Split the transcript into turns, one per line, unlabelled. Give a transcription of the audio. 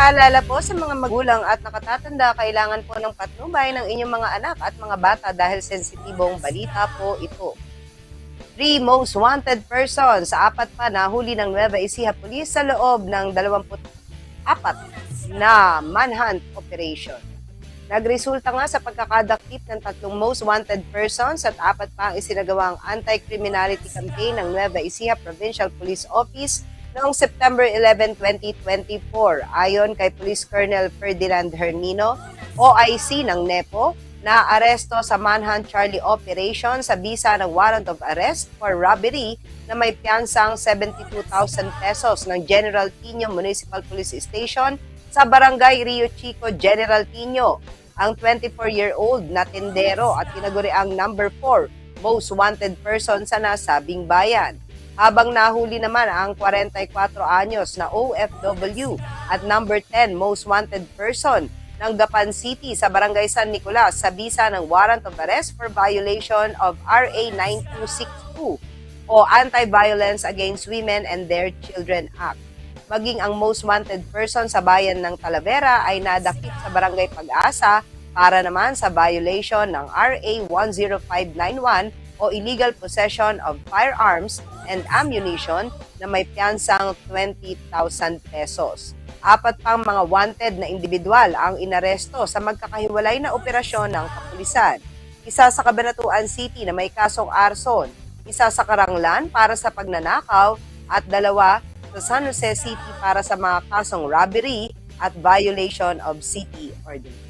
Paalala po sa mga magulang at nakatatanda, kailangan po ng patnubay ng inyong mga anak at mga bata dahil sensitibong balita po ito. Three most wanted persons sa apat pa nahuli ng Nueva Ecija Police sa loob ng 24 na manhunt operation. Nagresulta nga sa pagkakadakip ng tatlong most wanted persons at apat pa ang isinagawang anti-criminality campaign ng Nueva Ecija Provincial Police Office noong September 11, 2024. Ayon kay Police Colonel Ferdinand Hernino, OIC ng NEPO, na aresto sa Manhunt Charlie Operation sa bisa ng warrant of arrest for robbery na may piyansang 72,000 pesos ng General Tino Municipal Police Station sa Barangay Rio Chico, General Tino. Ang 24-year-old na tendero at tinaguri ang number 4 most wanted person sa nasabing bayan. Habang nahuli naman ang 44 anyos na OFW at number 10 most wanted person ng Gapan City sa Barangay San Nicolas sa bisa ng warrant of arrest for violation of RA 9262 o Anti-Violence Against Women and Their Children Act. Maging ang most wanted person sa bayan ng Talavera ay nadakip sa Barangay Pag-asa para naman sa violation ng RA 10591 o illegal possession of firearms and ammunition na may piyansang 20,000 pesos. Apat pang mga wanted na individual ang inaresto sa magkakahiwalay na operasyon ng kapulisan. Isa sa Cabanatuan City na may kasong arson, isa sa Karanglan para sa pagnanakaw at dalawa sa San Jose City para sa mga kasong robbery at violation of city ordinance.